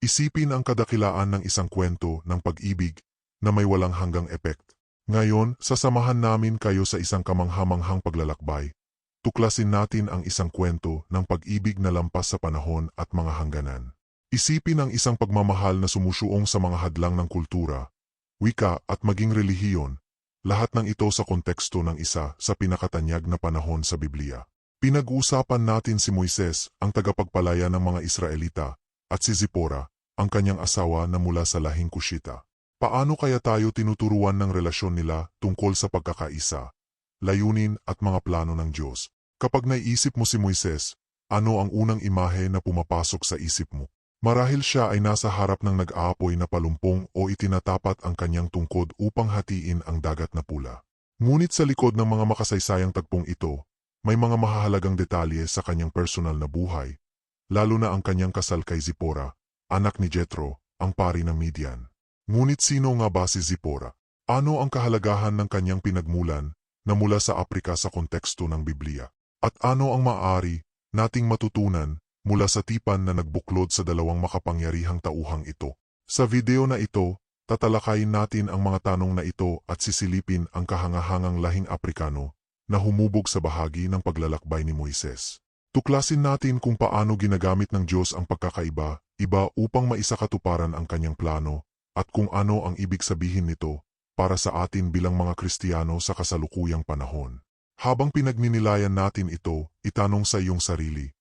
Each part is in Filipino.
Isipin ang kadakilaan ng isang kwento ng pag-ibig na may walang hanggang epekt. Ngayon, sasamahan namin kayo sa isang kamanghamanghang paglalakbay. Tuklasin natin ang isang kwento ng pag-ibig na lampas sa panahon at mga hangganan. Isipin ang isang pagmamahal na sumusuong sa mga hadlang ng kultura, wika at maging relihiyon, lahat ng ito sa konteksto ng isa sa pinakatanyag na panahon sa Biblia. Pinag-uusapan natin si Moises, ang tagapagpalaya ng mga Israelita, at si Zipora, ang kanyang asawa na mula sa lahing Kushita. Paano kaya tayo tinuturuan ng relasyon nila tungkol sa pagkakaisa, layunin at mga plano ng Diyos? Kapag naiisip mo si Moises, ano ang unang imahe na pumapasok sa isip mo? Marahil siya ay nasa harap ng nag-aapoy na palumpong o itinatapat ang kanyang tungkod upang hatiin ang dagat na pula. Ngunit sa likod ng mga makasaysayang tagpong ito, may mga mahahalagang detalye sa kanyang personal na buhay, lalo na ang kanyang kasal kay Zipora, anak ni Jethro, ang pari ng Midian. Ngunit sino nga ba si Zipora? Ano ang kahalagahan ng kanyang pinagmulan na mula sa Aprika sa konteksto ng Biblia? At ano ang maaari nating matutunan mula sa tipan na nagbuklod sa dalawang makapangyarihang tauhang ito? Sa video na ito, tatalakayin natin ang mga tanong na ito at sisilipin ang kahangahangang lahing Aprikano na humubog sa bahagi ng paglalakbay ni Moises. Tuklasin natin kung paano ginagamit ng Diyos ang pagkakaiba, iba upang maisakatuparan ang kanyang plano at kung ano ang ibig sabihin nito para sa atin bilang mga Kristiyano sa kasalukuyang panahon. Habang pinagninilayan natin ito, itanong sa iyong sarili,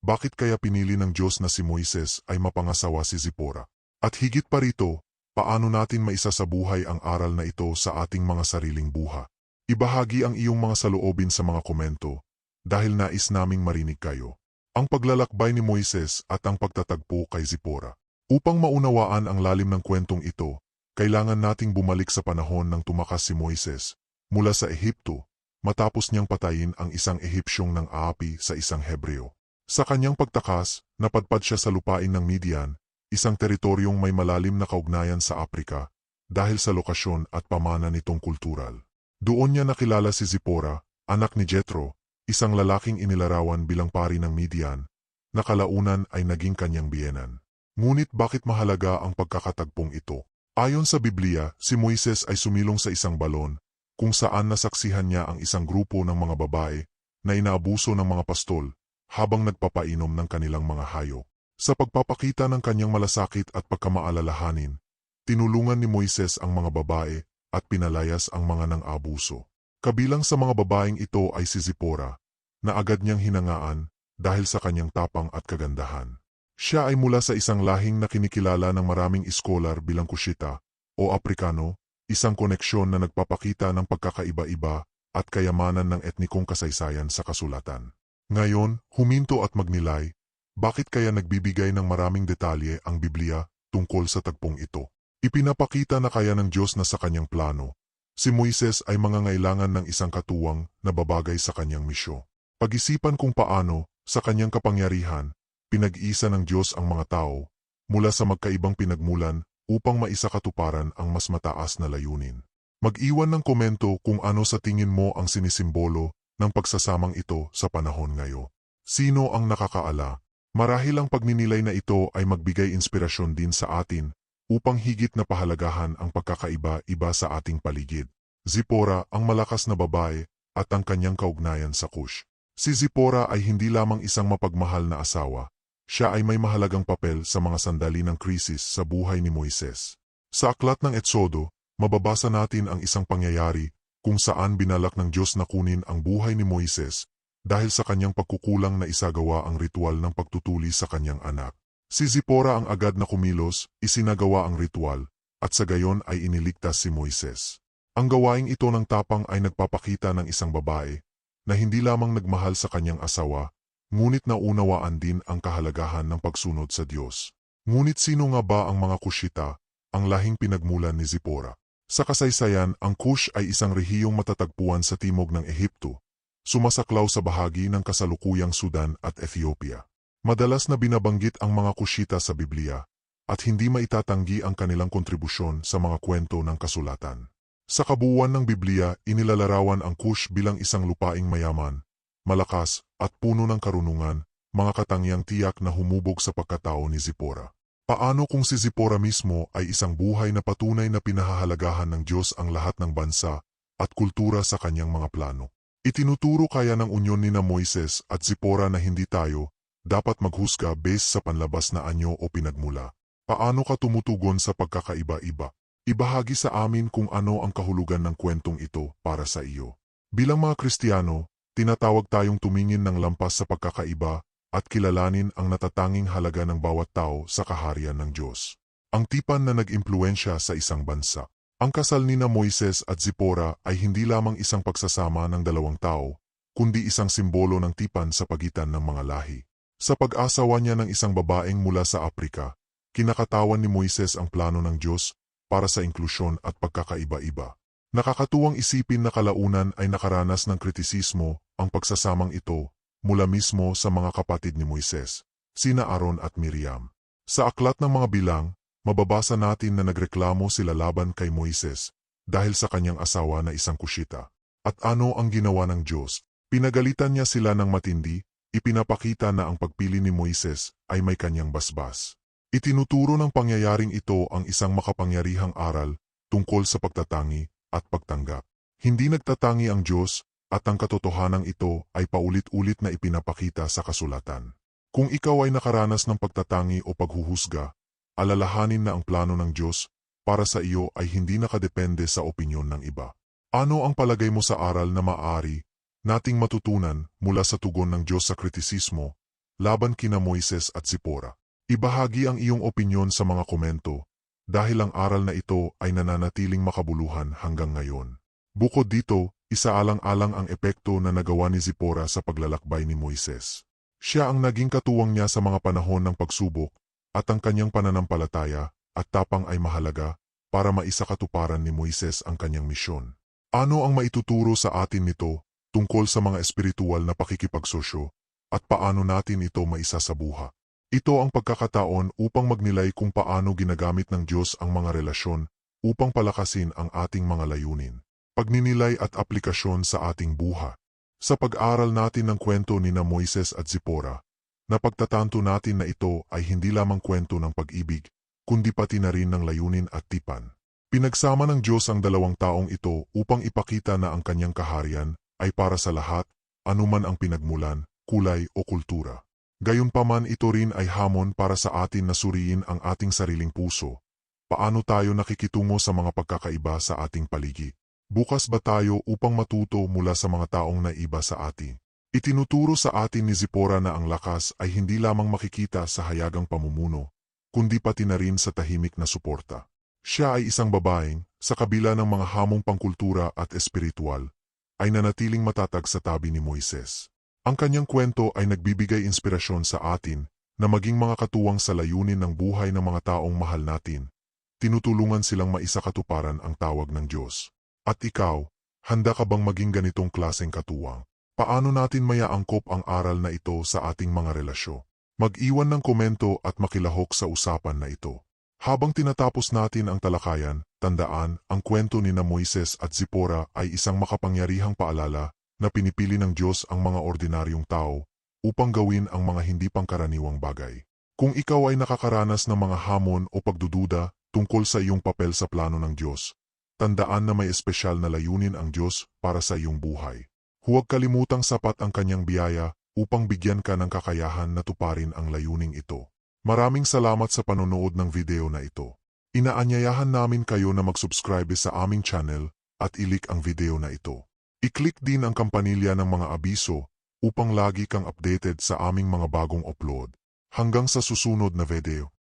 bakit kaya pinili ng Diyos na si Moises ay mapangasawa si Zipora? At higit pa rito, paano natin maisasabuhay ang aral na ito sa ating mga sariling buha? Ibahagi ang iyong mga saloobin sa mga komento dahil nais naming marinig kayo. Ang paglalakbay ni Moises at ang pagtatagpo kay Zipora. Upang maunawaan ang lalim ng kwentong ito, kailangan nating bumalik sa panahon ng tumakas si Moises mula sa Ehipto matapos niyang patayin ang isang Ehipsyong ng aapi sa isang Hebreo. Sa kanyang pagtakas, napadpad siya sa lupain ng Midian, isang teritoryong may malalim na kaugnayan sa Aprika dahil sa lokasyon at pamana nitong kultural. Doon niya nakilala si Zipora, anak ni Jethro, isang lalaking inilarawan bilang pari ng Midian, na kalaunan ay naging kanyang biyenan. Ngunit bakit mahalaga ang pagkakatagpong ito? Ayon sa Biblia, si Moises ay sumilong sa isang balon, kung saan nasaksihan niya ang isang grupo ng mga babae na inaabuso ng mga pastol habang nagpapainom ng kanilang mga hayop. Sa pagpapakita ng kanyang malasakit at pagkamaalalahanin, tinulungan ni Moises ang mga babae at pinalayas ang mga nang abuso. Kabilang sa mga babaeng ito ay si Zipora, na agad niyang hinangaan dahil sa kanyang tapang at kagandahan. Siya ay mula sa isang lahing na kinikilala ng maraming iskolar bilang Kushita o Aprikano, isang koneksyon na nagpapakita ng pagkakaiba-iba at kayamanan ng etnikong kasaysayan sa kasulatan. Ngayon, huminto at magnilay, bakit kaya nagbibigay ng maraming detalye ang Biblia tungkol sa tagpong ito? Ipinapakita na kaya ng Diyos na sa kanyang plano, si Moises ay mangangailangan ng isang katuwang na babagay sa kanyang misyo. Pag-isipan kung paano, sa kanyang kapangyarihan, pinag-isa ng Diyos ang mga tao mula sa magkaibang pinagmulan upang maisakatuparan ang mas mataas na layunin. Mag-iwan ng komento kung ano sa tingin mo ang sinisimbolo ng pagsasamang ito sa panahon ngayon. Sino ang nakakaala? Marahil ang pagninilay na ito ay magbigay inspirasyon din sa atin upang higit na pahalagahan ang pagkakaiba-iba sa ating paligid. Zipora ang malakas na babae at ang kanyang kaugnayan sa Kush. Si Zipora ay hindi lamang isang mapagmahal na asawa, siya ay may mahalagang papel sa mga sandali ng krisis sa buhay ni Moises. Sa aklat ng Etsodo, mababasa natin ang isang pangyayari kung saan binalak ng Diyos na kunin ang buhay ni Moises dahil sa kanyang pagkukulang na isagawa ang ritual ng pagtutuli sa kanyang anak. Si Zipora ang agad na kumilos, isinagawa ang ritual, at sa gayon ay iniligtas si Moises. Ang gawaing ito ng tapang ay nagpapakita ng isang babae na hindi lamang nagmahal sa kanyang asawa, Ngunit naunawaan din ang kahalagahan ng pagsunod sa Diyos. Ngunit sino nga ba ang mga Kushita, ang lahing pinagmulan ni Zipora? Sa kasaysayan, ang Kush ay isang rehiyong matatagpuan sa timog ng Ehipto, sumasaklaw sa bahagi ng kasalukuyang Sudan at Ethiopia. Madalas na binabanggit ang mga Kushita sa Biblia, at hindi maitatanggi ang kanilang kontribusyon sa mga kwento ng kasulatan. Sa kabuuan ng Biblia, inilalarawan ang Kush bilang isang lupaing mayaman, malakas, at puno ng karunungan, mga katangyang tiyak na humubog sa pagkatao ni Zipora. Paano kung si Zipporah mismo ay isang buhay na patunay na pinahahalagahan ng Diyos ang lahat ng bansa at kultura sa kanyang mga plano? Itinuturo kaya ng unyon ni na Moises at Zipporah na hindi tayo dapat maghusga base sa panlabas na anyo o pinagmula. Paano ka tumutugon sa pagkakaiba-iba? Ibahagi sa amin kung ano ang kahulugan ng kwentong ito para sa iyo. Bilang mga Kristiyano, tinatawag tayong tumingin ng lampas sa pagkakaiba at kilalanin ang natatanging halaga ng bawat tao sa kaharian ng Diyos. Ang tipan na nag-impluensya sa isang bansa. Ang kasal ni na Moises at Zipporah ay hindi lamang isang pagsasama ng dalawang tao, kundi isang simbolo ng tipan sa pagitan ng mga lahi. Sa pag-asawa niya ng isang babaeng mula sa Aprika, kinakatawan ni Moises ang plano ng Diyos para sa inklusyon at pagkakaiba-iba. Nakakatuwang isipin na kalaunan ay nakaranas ng kritisismo ang pagsasamang ito mula mismo sa mga kapatid ni Moises, sina Aaron at Miriam. Sa aklat ng mga bilang, mababasa natin na nagreklamo sila laban kay Moises dahil sa kanyang asawa na isang kushita. At ano ang ginawa ng Diyos? Pinagalitan niya sila ng matindi, ipinapakita na ang pagpili ni Moises ay may kanyang basbas. Itinuturo ng pangyayaring ito ang isang makapangyarihang aral tungkol sa pagtatangi at pagtanggap. Hindi nagtatangi ang Diyos at ang katotohanan ito ay paulit-ulit na ipinapakita sa kasulatan. Kung ikaw ay nakaranas ng pagtatangi o paghuhusga, alalahanin na ang plano ng Diyos para sa iyo ay hindi nakadepende sa opinyon ng iba. Ano ang palagay mo sa aral na maaari nating matutunan mula sa tugon ng Diyos sa kritisismo laban kina Moises at Zipporah? Ibahagi ang iyong opinyon sa mga komento dahil ang aral na ito ay nananatiling makabuluhan hanggang ngayon. Bukod dito, isaalang-alang ang epekto na nagawa ni Zipporah sa paglalakbay ni Moises. Siya ang naging katuwang niya sa mga panahon ng pagsubok at ang kanyang pananampalataya at tapang ay mahalaga para maisakatuparan ni Moises ang kanyang misyon. Ano ang maituturo sa atin nito tungkol sa mga espiritual na pakikipagsosyo at paano natin ito maisasabuha? Ito ang pagkakataon upang magnilay kung paano ginagamit ng Diyos ang mga relasyon upang palakasin ang ating mga layunin. Pagninilay at aplikasyon sa ating buha. Sa pag-aral natin ng kwento ni na Moises at Zipporah, napagtatanto natin na ito ay hindi lamang kwento ng pag-ibig, kundi pati na rin ng layunin at tipan. Pinagsama ng Diyos ang dalawang taong ito upang ipakita na ang kanyang kaharian ay para sa lahat, anuman ang pinagmulan, kulay o kultura. Gayunpaman ito rin ay hamon para sa atin na suriin ang ating sariling puso. Paano tayo nakikitungo sa mga pagkakaiba sa ating paligid? Bukas ba tayo upang matuto mula sa mga taong naiba sa atin? Itinuturo sa atin ni Zipporah na ang lakas ay hindi lamang makikita sa hayagang pamumuno, kundi pati na rin sa tahimik na suporta. Siya ay isang babaeng, sa kabila ng mga hamong pangkultura at espiritual, ay nanatiling matatag sa tabi ni Moises. Ang kanyang kwento ay nagbibigay inspirasyon sa atin na maging mga katuwang sa layunin ng buhay ng mga taong mahal natin. Tinutulungan silang maisakatuparan ang tawag ng Diyos. At ikaw, handa ka bang maging ganitong klaseng katuwang? Paano natin mayaangkop ang aral na ito sa ating mga relasyo? Mag-iwan ng komento at makilahok sa usapan na ito. Habang tinatapos natin ang talakayan, tandaan, ang kwento ni na Moises at Zipporah ay isang makapangyarihang paalala na pinipili ng Diyos ang mga ordinaryong tao upang gawin ang mga hindi pangkaraniwang bagay. Kung ikaw ay nakakaranas ng mga hamon o pagdududa tungkol sa iyong papel sa plano ng Diyos, tandaan na may espesyal na layunin ang Diyos para sa iyong buhay. Huwag kalimutang sapat ang kanyang biyaya upang bigyan ka ng kakayahan na tuparin ang layuning ito. Maraming salamat sa panonood ng video na ito. Inaanyayahan namin kayo na mag-subscribe sa aming channel at ilik ang video na ito. I-click din ang kampanilya ng mga abiso upang lagi kang updated sa aming mga bagong upload. Hanggang sa susunod na video.